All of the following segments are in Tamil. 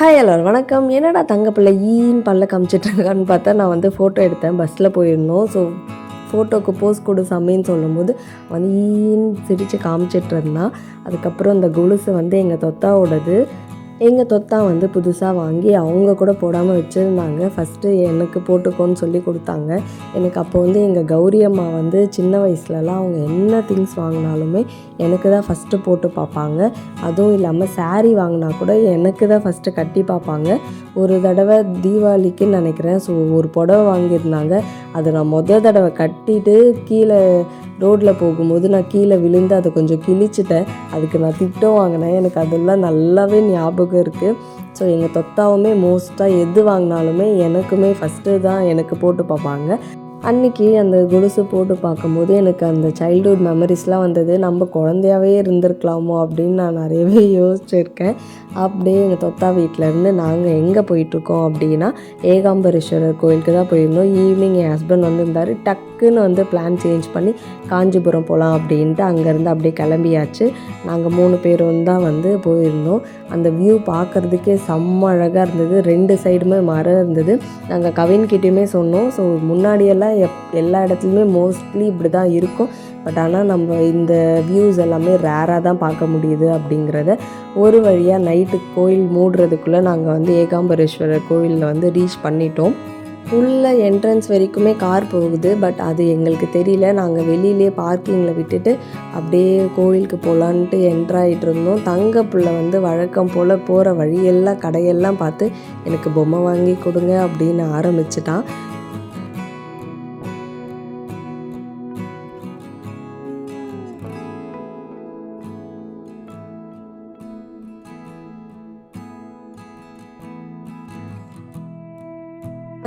ஹாய் எல்லோரும் வணக்கம். என்னடா தங்கப்பிள்ளை ஈன்னு பல்ல காமிச்சிட்ருக்கான்னு பார்த்தா நான் வந்து ஃபோட்டோ எடுத்தேன். பஸ்ஸில் போயிருந்தோம். ஸோ ஃபோட்டோக்கு போஸ் கொடு சாமின்னு சொல்லும்போது வந்து ஈன்னு சிரித்து காமிச்சிட்டு இருந்தான் அதுக்கப்புறம் இந்த கொலுசு வந்து எங்கள் தொத்தாவோடது. எங்கள் தொத்தா வந்து புதுசாக வாங்கி அவங்க கூட போடாமல் வச்சுருந்தாங்க. ஃபஸ்ட்டு எனக்கு போட்டுக்கோன்னு சொல்லி கொடுத்தாங்க. எனக்கு அப்போ வந்து எங்கள் கௌரி அம்மா வந்து சின்ன வயசுலலாம் அவங்க என்ன திங்ஸ் வாங்கினாலுமே எனக்கு தான் ஃபஸ்ட்டு போட்டு பார்ப்பாங்க. அதுவும் இல்லாமல் சாரீ வாங்கினா கூட எனக்கு தான் ஃபஸ்ட்டு கட்டி பார்ப்பாங்க. ஒரு தடவை தீபாவளிக்குன்னு நினைக்கிறேன். ஸோ ஒரு புடவை வாங்கியிருந்தாங்க. அதை நான் மொதல் தடவை கட்டிட்டு கீழே ரோட்டில் போகும்போது நான் கீழே விழுந்து அதை கொஞ்சம் கிழிச்சிட்டேன். அதுக்கு நான் திட்டம் வாங்கினேன். எனக்கு அதெல்லாம் நல்லாவே ஞாபகம் இருக்குது ஸோ எங்கள் தொத்தாவுமே மோஸ்ட்டாக எது வாங்கினாலுமே எனக்குமே ஃபஸ்ட்டு தான் எனக்கு போட்டு பார்ப்பாங்க. அன்னைக்கு அந்த கொலுசு போட்டு பார்க்கும்போது எனக்கு அந்த சைல்டுஹுட் மெமரிஸ்லாம் வந்தது. நம்ம குழந்தையாவே இருந்திருக்கலாமோ அப்படின்னு நான் நிறையவே யோசிச்சிருக்கேன். அப்படியே எங்கள் தொத்தா வீட்டிலேருந்து நாங்கள் எங்கே போயிட்டுருக்கோம் அப்படின்னா ஏகாம்பரேஸ்வரர் கோயிலுக்கு தான் போயிருந்தோம். ஈவினிங் என் ஹஸ்பண்ட் வந்திருந்தார். டக்குன்னு வந்து பிளான் சேஞ்ச் பண்ணி காஞ்சிபுரம் போகலாம் அப்படின்ட்டு அங்கேருந்து அப்படியே கிளம்பியாச்சு. நாங்கள் மூணு பேரும் தான் வந்து போயிருந்தோம். அந்த வியூ பார்க்குறதுக்கே செம்ம அழகாக இருந்தது. ரெண்டு சைடுமே மரம் இருந்தது. நாங்கள் கவின்கிட்டேயுமே சொன்னோம். ஸோ முன்னாடியெல்லாம் எப் எல்லா இடத்துலையுமே மோஸ்ட்லி இப்படி தான் இருக்கும். பட் ஆனால் நம்ம இந்த வியூஸ் எல்லாமே ரேராக தான் பார்க்க முடியுது அப்படிங்கிறத ஒரு வழியாக நைட்டு கோயில் மூடுறதுக்குள்ளே நாங்கள் வந்து ஏகாம்பரேஸ்வரர் கோயிலில் வந்து ரீச் பண்ணிட்டோம். உள்ள என்ட்ரன்ஸ் வரைக்குமே கார் போகுது. பட் அது எங்களுக்கு தெரியல. நாங்கள் வெளியிலே பார்க்கிங்கில் விட்டுட்டு அப்படியே கோயிலுக்கு போகலான்ட்டு என்ட்ராயிட்டு இருந்தோம். தங்க பிள்ளை வந்து வழக்கம் போல் போகிற வழியெல்லாம் கடையெல்லாம் பார்த்து எனக்கு பொம்மை வாங்கி கொடுங்க அப்படின்னு ஆரம்பிச்சிட்டான்.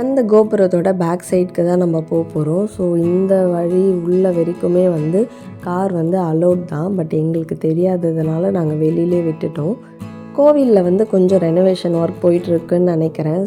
அந்த கோபுரத்தோட பேக் சைடுக்கு தான் நம்ம போக போகிறோம் ஸோ இந்த வழி உள்ள வரைக்குமே வந்து கார் வந்து அலோட் தான். பட் எங்களுக்கு தெரியாததுனால நாங்கள் வெளியிலே விட்டுட்டோம். கோவிலில் வந்து கொஞ்சம் ரெனோவேஷன் ஒர்க் போயிட்டுருக்குன்னு நினைக்கிறேன்.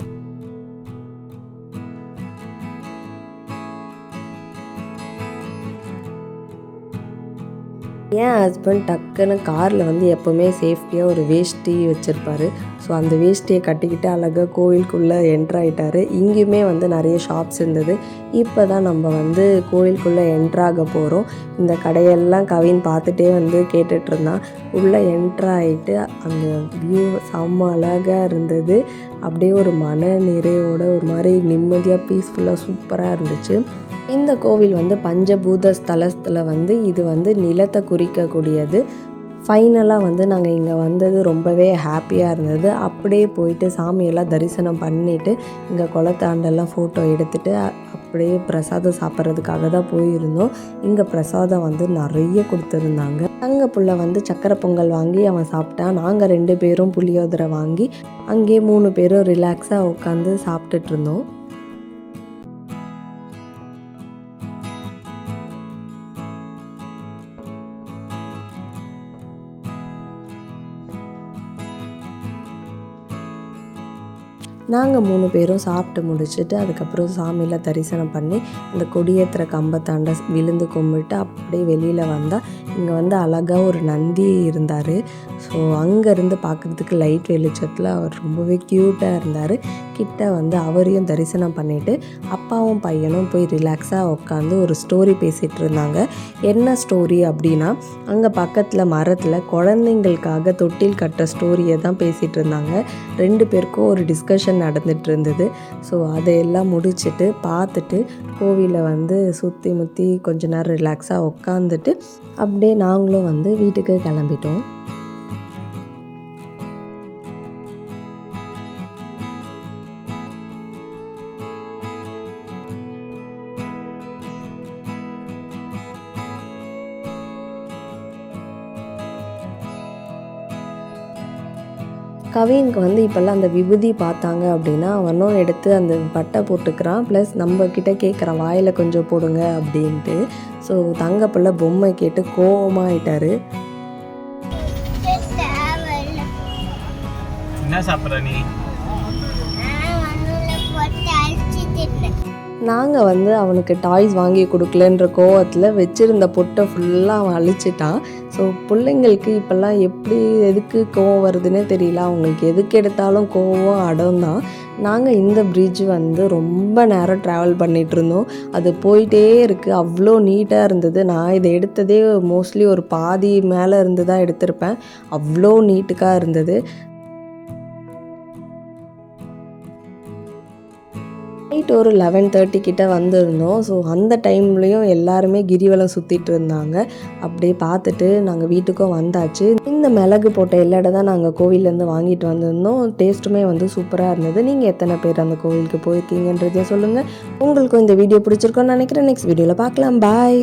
என் ஹஸ்பண்ட் டக்குன்னு காரில் வந்து எப்போவுமே சேஃப்டியாக ஒரு வேஷ்டி வச்சுருப்பாரு. ஸோ அந்த வேஷ்டியை கட்டிக்கிட்டு அழகாக கோயிலுக்குள்ளே என்ட்ராயிட்டார் இங்கேயுமே வந்து நிறைய ஷாப்ஸ் இருந்தது. இப்போ தான் நம்ம வந்து கோயிலுக்குள்ளே என்ட்ராக போகிறோம் இந்த கடையெல்லாம் கவின் பார்த்துட்டே வந்து கேட்டுட்ருந்தான் உள்ளே என்ட்ராயிட்டு அந்த வியூ செம்ம அழகாக இருந்தது. அப்படியே ஒரு மன நிறைவோட ஒரு மாதிரி நிம்மதியாக பீஸ்ஃபுல்லாக சூப்பராக இருந்துச்சு. இந்த கோவில் வந்து பஞ்சபூத ஸ்தலத்தில் வந்து இது வந்து நிலத்தை குறிக்கக்கூடியது. ஃபைனலாக வந்து நாங்கள் இங்கே வந்தது ரொம்பவே ஹாப்பியாக இருந்தது. அப்படியே போயிட்டு சாமியெல்லாம் தரிசனம் பண்ணிவிட்டு இங்கே குளத்தாண்டெல்லாம் ஃபோட்டோ எடுத்துகிட்டு அப்படியே பிரசாதம் சாப்பிட்றதுக்காக தான் போயிருந்தோம். இங்கே பிரசாதம் வந்து நிறைய கொடுத்துருந்தாங்க. தங்க புள்ள வந்து சக்கரை பொங்கல் வாங்கி அவன் சாப்பிட்டான் நாங்கள் ரெண்டு பேரும் புளியோதரை வாங்கி அங்கேயே மூணு பேரும் ரிலாக்ஸாக உட்காந்து சாப்பிட்டுட்டு இருந்தோம். நாங்கள் மூணு பேரும் சாப்பிட்டு முடிச்சுட்டு அதுக்கப்புறம் சாமியில் தரிசனம் பண்ணி அந்த கொடியேற்றுற கம்பத்தாண்ட விழுந்து கும்பிட்டு அப்படியே வெளியில் வந்தால் இங்கே வந்து அழகாக ஒரு நந்தி இருந்தார். ஸோ அங்கேருந்து பார்க்குறதுக்கு லைட் வெளிச்சத்தில் அவர் ரொம்பவே க்யூட்டாக இருந்தார். கிட்ட வந்து அவரையும் தரிசனம் பண்ணிவிட்டு அப்பாவும் பையனும் போய் ரிலாக்ஸாக உட்காந்து ஒரு ஸ்டோரி பேசிகிட்டு இருந்தாங்க. என்ன ஸ்டோரி அப்படின்னா அங்கே பக்கத்தில் மரத்தில் குழந்தைங்களுக்காக தொட்டில் கட்டுற ஸ்டோரியை தான் பேசிகிட்டு இருந்தாங்க. ரெண்டு பேருக்கும் ஒரு டிஸ்கஷன் நடந்துட்டு இருந்தது ஸோ அதையெல்லாம் முடிச்சுட்டு பார்த்துட்டு கோவிலை வந்து சுற்றி முற்றி கொஞ்ச நேரம் ரிலாக்ஸாக உட்காந்துட்டு அப்படியே நாங்களும் வந்து வீட்டுக்கு கிளம்பிட்டோம். கவினுக்கு வந்து இப்போல்லாம் அந்த விபூதி பார்த்தாங்க அப்படின்னா அவனும் எடுத்து அந்த பட்டை போட்டுக்கிறான். ப்ளஸ் நம்ம கிட்ட கேட்குறான் வாயில் கொஞ்சம் போடுங்க அப்படின்ட்டு. ஸோ தங்க பிள்ளை பொம்மை கேட்டு கோவமாக ஆயிட்டாரு என்ன சாப்பிட்ற நீ? நாங்கள் வந்து அவனுக்கு டாய்ஸ் வாங்கி கொடுக்கலன்ற கோவத்தில் வச்சுருந்த பொட்டை ஃபுல்லாக அவன் அழிச்சிட்டான். ஸோ பிள்ளைங்களுக்கு இப்போல்லாம் எப்படி எதுக்கு கோவம் வருதுன்னே தெரியல. அவங்களுக்கு எதுக்கு எடுத்தாலும் கோவம் அடம் தான். நாங்கள் இந்த பிரிட்ஜ் வந்து ரொம்ப நேரம் ட்ராவல் பண்ணிகிட்டு இருந்தோம். அது போயிட்டே இருக்குது அவ்வளோ நீட்டாக இருந்தது. நான் இதை எடுத்ததே மோஸ்ட்லி ஒரு பாதி மேலே இருந்து தான் எடுத்திருப்பேன். அவ்வளோ நீட்டுக்காக இருந்தது. நைட் ஒரு லெவன் தேர்ட்டி கிட்டே வந்திருந்தோம். ஸோ அந்த டைம்லேயும் எல்லாருமே கிரிவலம் சுற்றிட்டு இருந்தாங்க. அப்படியே பார்த்துட்டு நாங்கள் வீட்டுக்கும் வந்தாச்சு. இந்த மிளகு போட்ட எல்லடை தான் நாங்கள் கோவிலேருந்து வாங்கிட்டு வந்திருந்தோம். டேஸ்ட்டுமே வந்து சூப்பராக இருந்தது. நீங்கள் எத்தனை பேர் அந்த கோவிலுக்கு போயிருக்கீங்கன்றதையும் சொல்லுங்கள் உங்களுக்கும் இந்த வீடியோ பிடிச்சிருக்கோன்னு நினைக்கிறேன். நெக்ஸ்ட் வீடியோவில் பார்க்கலாம். பாய்